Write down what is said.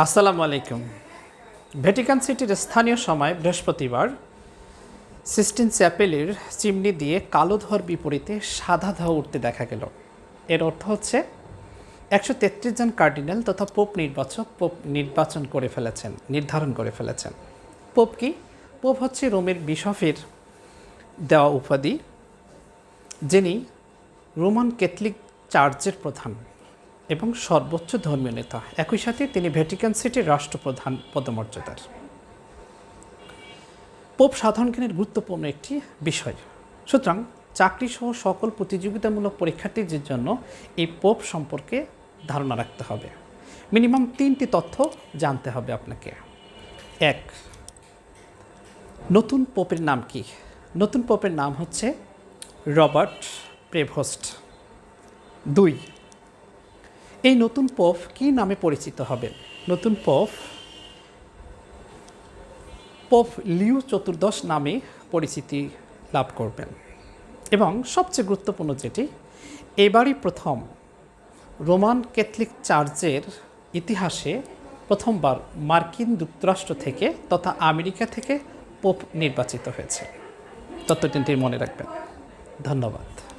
আসসালামু আলাইকুম। ভ্যাটিকান সিটির স্থানীয় সময় বৃহস্পতিবার, সিস্টিন চ্যাপেলের চিমনি দিয়ে কালো ধোয়ার বিপরীতে সাদা ধোয়া উঠতে দেখা গেল। এর অর্থ হচ্ছে একশো তেত্রিশ জন কার্ডিনাল তথা পোপ নির্বাচক পোপ নির্বাচন করে ফেলেছেন, নির্ধারণ করে ফেলেছেন। পোপ কি? পোপ হচ্ছে রোমের বিশপের দেওয়া উপাধি, যিনি রোমান ক্যাথলিক চার্চের প্রধান। এবং সর্বোচ্চ ধর্মীয় নেতা। একই সাথে তিনি ভ্যাটিকান সিটির রাষ্ট্রপ্রধান পদমর্যাদার। পোপ সাধারণ জ্ঞানের গুরুত্বপূর্ণ একটি বিষয়। সুতরাং চাকরি সহ সকল প্রতিযোগিতামূলক পরীক্ষার্থীদের জন্য এই পোপ সম্পর্কে ধারণা রাখতে হবে। মিনিমাম তিনটি তথ্য জানতে হবে আপনাকে। এক, নতুন পোপের নাম কি? নতুন পোপের নাম হচ্ছে রবার্ট প্রেভোস্ট। দুই এই নতুন পোপ কি নামে পরিচিত হবে? নতুন পোপ পোপ লিউ চতুর্দশ নামে পরিচিতি লাভ করবেন। এবং সবচেয়ে গুরুত্বপূর্ণ যেটি, এবারই প্রথম রোমান ক্যাথলিক চার্চের ইতিহাসে প্রথমবার মার্কিন যুক্তরাষ্ট্র থেকে তথা আমেরিকা থেকে পোপ নির্বাচিত হয়েছে। তথ্যটি মনে রাখবেন। ধন্যবাদ।